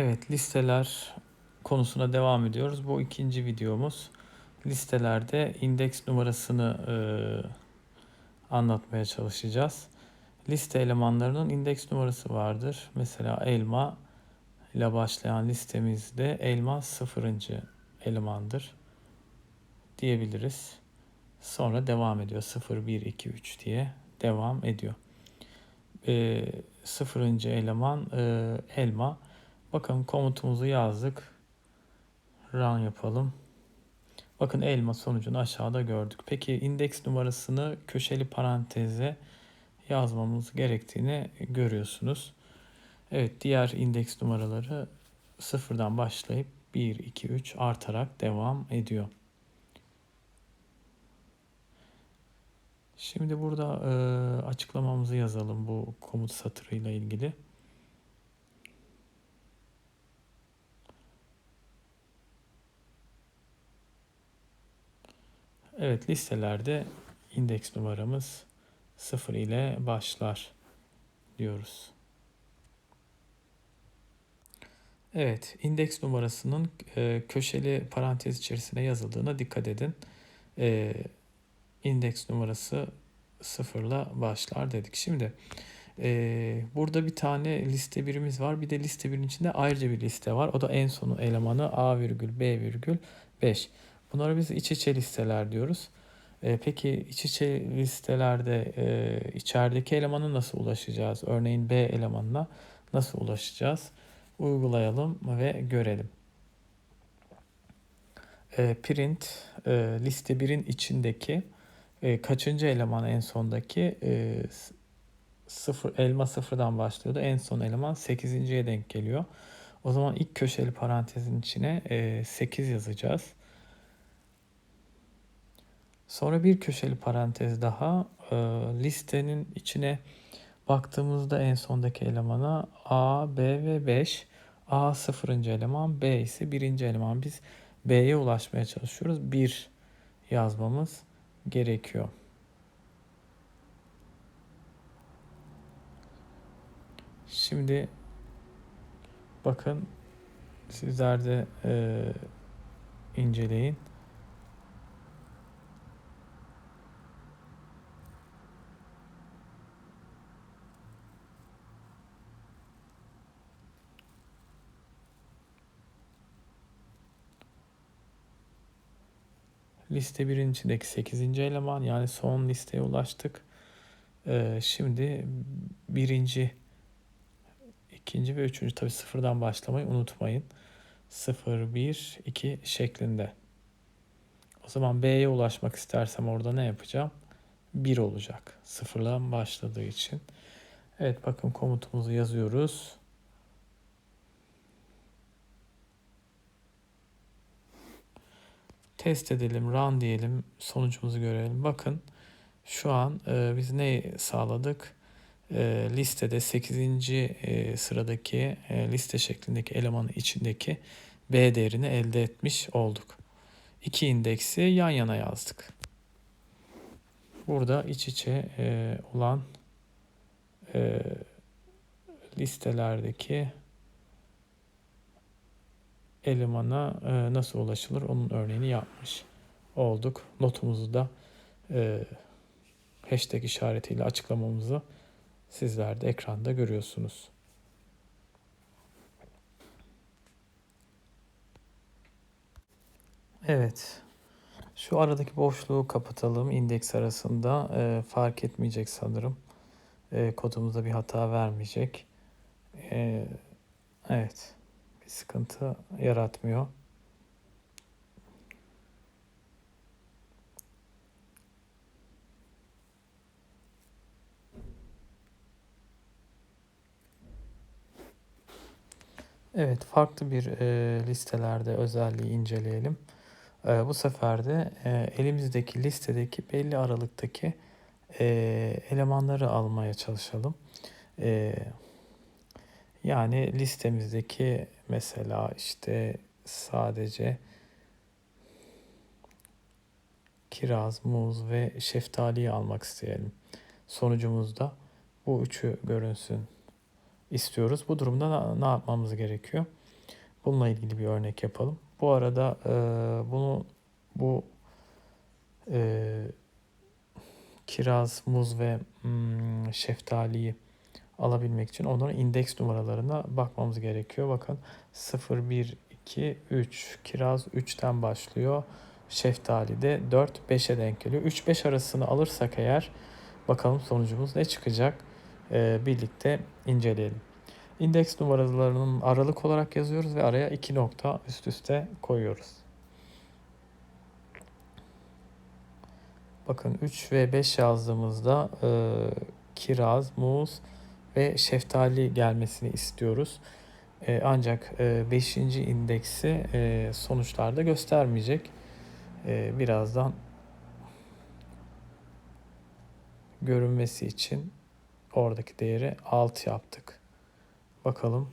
Evet, listeler konusuna devam ediyoruz. Bu ikinci videomuz. Listelerde indeks numarasını e, anlatmaya çalışacağız. Liste elemanlarının indeks numarası vardır. Mesela elma ile başlayan listemizde elma sıfırıncı elemandır diyebiliriz. Sonra devam ediyor. 0, 1, 2, 3 diye devam ediyor. E, sıfırıncı eleman e, elma. Bakın komutumuzu yazdık. Run yapalım. Bakın elma sonucunu aşağıda gördük. Peki indeks numarasını köşeli paranteze yazmamız gerektiğini görüyorsunuz. Evet diğer indeks numaraları sıfırdan başlayıp 1, 2, 3 artarak devam ediyor. Şimdi burada e, açıklamamızı yazalım bu komut satırıyla ilgili. Evet listelerde indeks numaramız 0 ile başlar diyoruz. Evet, indeks numarasının e, köşeli parantez içerisine yazıldığına dikkat edin. E, indeks numarası 0 ile başlar dedik. Şimdi e, burada bir tane liste birimiz var. Bir de liste birin içinde ayrıca bir liste var. O da en sonu elemanı A virgül B virgül 5. Bunlara biz iç içe listeler diyoruz. E, peki iç içe listelerde e, içerideki elemana nasıl ulaşacağız? Örneğin B elemanına nasıl ulaşacağız? Uygulayalım ve görelim. E, print e, liste 1'in içindeki e, kaçıncı eleman en sondaki e, sıfır, elma sıfırdan başlıyordu. En son eleman 8.ye denk geliyor. O zaman ilk köşeli parantezin içine e, 8 yazacağız. Sonra bir köşeli parantez daha e, listenin içine baktığımızda en sondaki elemana A, B ve 5. A sıfırıncı eleman, B ise birinci eleman. Biz B'ye ulaşmaya çalışıyoruz. 1 yazmamız gerekiyor. Şimdi bakın sizler de e, inceleyin. Liste 1'in içindeki 8. eleman yani son listeye ulaştık. Ee, şimdi birinci, ikinci ve üçüncü tabi sıfırdan başlamayı unutmayın. 0, 1, 2 şeklinde. O zaman B'ye ulaşmak istersem orada ne yapacağım? 1 olacak. Sıfırdan başladığı için. Evet bakın komutumuzu yazıyoruz. Test edelim, run diyelim, sonucumuzu görelim. Bakın şu an e, biz ne sağladık? E, listede 8. E, sıradaki e, liste şeklindeki elemanın içindeki B değerini elde etmiş olduk. İki indeksi yan yana yazdık. Burada iç içe e, olan e, listelerdeki elemana e, nasıl ulaşılır onun örneğini yapmış olduk. Notumuzu da e, hashtag işaretiyle açıklamamızı sizler de ekranda görüyorsunuz. Evet. Şu aradaki boşluğu kapatalım. indeks arasında e, fark etmeyecek sanırım. E, kodumuzda bir hata vermeyecek. E, evet sıkıntı yaratmıyor. Evet, farklı bir e, listelerde özelliği inceleyelim. E, bu sefer de e, elimizdeki listedeki belli aralıktaki e, elemanları almaya çalışalım. E, yani listemizdeki mesela işte sadece kiraz, muz ve şeftaliyi almak isteyelim. Sonucumuzda bu üçü görünsün istiyoruz. Bu durumda ne yapmamız gerekiyor? Bununla ilgili bir örnek yapalım. Bu arada e, bunu bu e, kiraz, muz ve hmm, şeftaliyi alabilmek için onların indeks numaralarına bakmamız gerekiyor. Bakın 0, 1, 2, 3. Kiraz 3'ten başlıyor. Şeftali de 4, 5'e denk geliyor. 3-5 arasını alırsak eğer bakalım sonucumuz ne çıkacak? Ee, birlikte inceleyelim. İndeks numaralarının aralık olarak yazıyoruz ve araya 2 nokta üst üste koyuyoruz. Bakın 3 ve 5 yazdığımızda e, kiraz, muz ve şeftali gelmesini istiyoruz. E, ancak 5. E, indeksi e, sonuçlarda göstermeyecek. E, birazdan görünmesi için oradaki değeri 6 yaptık. Bakalım.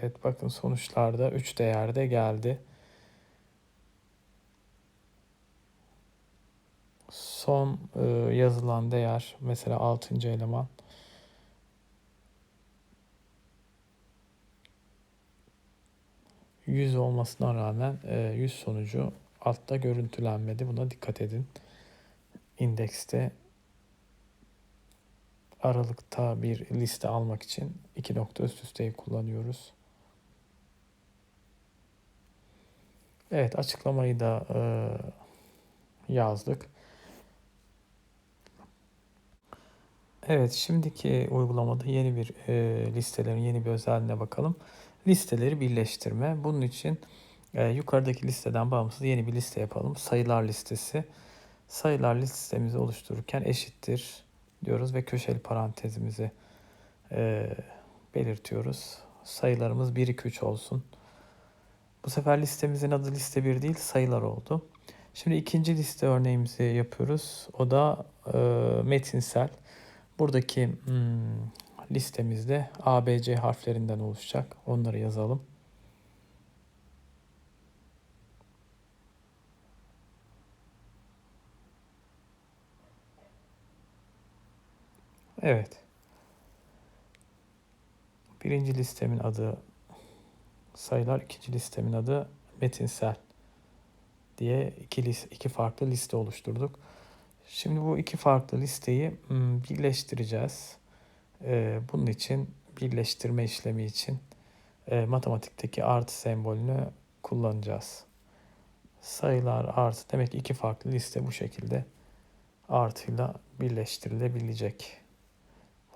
Evet bakın sonuçlarda 3 değerde geldi. Son e, yazılan değer mesela 6. eleman yüz olmasına rağmen e, sonucu altta görüntülenmedi. Buna dikkat edin. İndekste aralıkta bir liste almak için iki nokta üst üsteyi kullanıyoruz. Evet açıklamayı da e, yazdık. Evet şimdiki uygulamada yeni bir e, listelerin yeni bir özelliğine bakalım. Listeleri birleştirme. Bunun için e, yukarıdaki listeden bağımsız yeni bir liste yapalım. Sayılar listesi. Sayılar listemizi oluştururken eşittir diyoruz ve köşeli parantezimizi e, belirtiyoruz. Sayılarımız 1, 2, 3 olsun. Bu sefer listemizin adı liste 1 değil sayılar oldu. Şimdi ikinci liste örneğimizi yapıyoruz. O da e, metinsel. Buradaki hmm, listemizde A, B, C harflerinden oluşacak. Onları yazalım. Evet. Birinci listemin adı sayılar, ikinci listemin adı metinsel diye iki, iki farklı liste oluşturduk. Şimdi bu iki farklı listeyi hmm, birleştireceğiz. Ee, bunun için birleştirme işlemi için e, matematikteki artı sembolünü kullanacağız. Sayılar artı demek ki iki farklı liste bu şekilde artıyla birleştirilebilecek.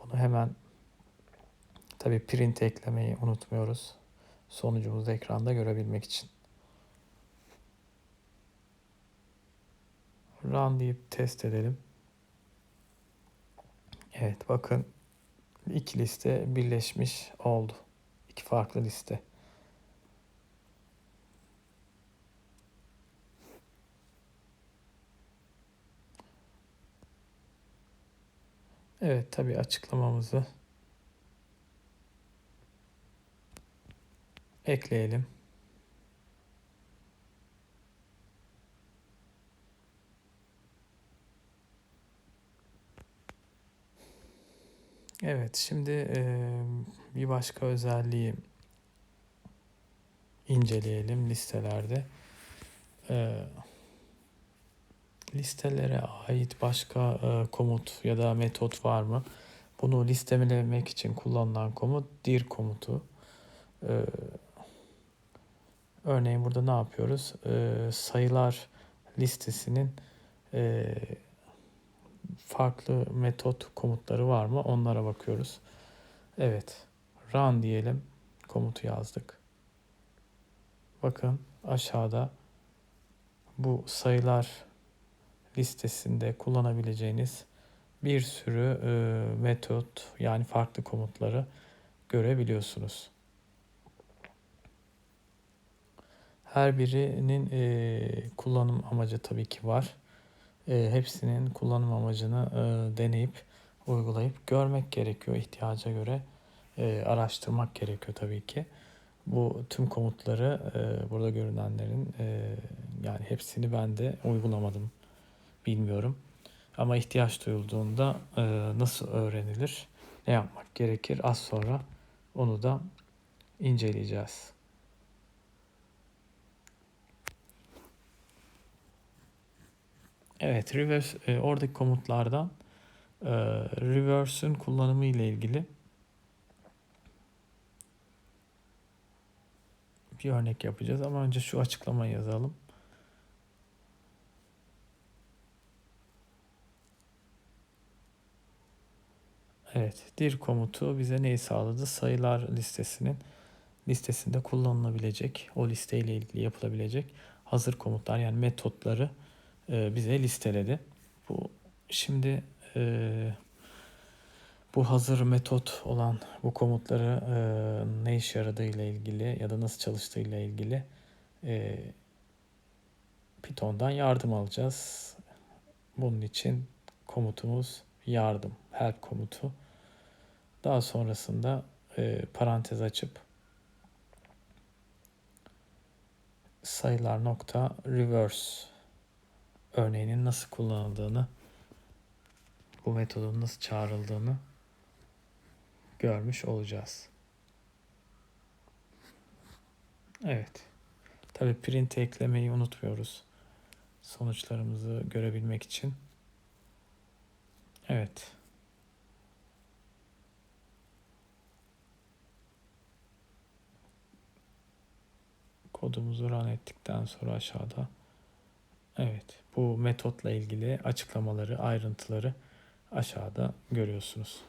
Bunu hemen tabi print eklemeyi unutmuyoruz. Sonucumuzu ekranda görebilmek için. Run deyip test edelim. Evet bakın iki liste birleşmiş oldu. İki farklı liste. Evet tabi açıklamamızı ekleyelim. Evet, şimdi e, bir başka özelliği inceleyelim listelerde. E, listelere ait başka e, komut ya da metot var mı? Bunu listelemek için kullanılan komut dir komutu. E, örneğin burada ne yapıyoruz? E, sayılar listesinin e, farklı metot komutları var mı? Onlara bakıyoruz. Evet. Run diyelim. Komutu yazdık. Bakın aşağıda bu sayılar listesinde kullanabileceğiniz bir sürü e, metot yani farklı komutları görebiliyorsunuz. Her birinin e, kullanım amacı tabii ki var e, hepsinin kullanım amacını e, deneyip uygulayıp görmek gerekiyor ihtiyaca göre e, araştırmak gerekiyor tabii ki. Bu tüm komutları e, burada görünenlerin e, yani hepsini ben de uygulamadım bilmiyorum. Ama ihtiyaç duyulduğunda e, nasıl öğrenilir? Ne yapmak gerekir? Az sonra onu da inceleyeceğiz. Evet, reverse e, oradaki komutlardan e, reverse'ün kullanımı ile ilgili bir örnek yapacağız ama önce şu açıklamayı yazalım. Evet, dir komutu bize neyi sağladı? Sayılar listesinin listesinde kullanılabilecek, o listeyle ilgili yapılabilecek hazır komutlar yani metotları bize listeledi. Bu şimdi e, bu hazır metot olan bu komutları e, ne işe yaradığı ile ilgili ya da nasıl çalıştığı ile ilgili e, Python'dan yardım alacağız. Bunun için komutumuz yardım, help komutu. Daha sonrasında e, parantez açıp sayılar nokta reverse örneğinin nasıl kullanıldığını bu metodun nasıl çağrıldığını görmüş olacağız. Evet. Tabi print eklemeyi unutmuyoruz. Sonuçlarımızı görebilmek için. Evet. Kodumuzu run ettikten sonra aşağıda Evet, bu metotla ilgili açıklamaları, ayrıntıları aşağıda görüyorsunuz.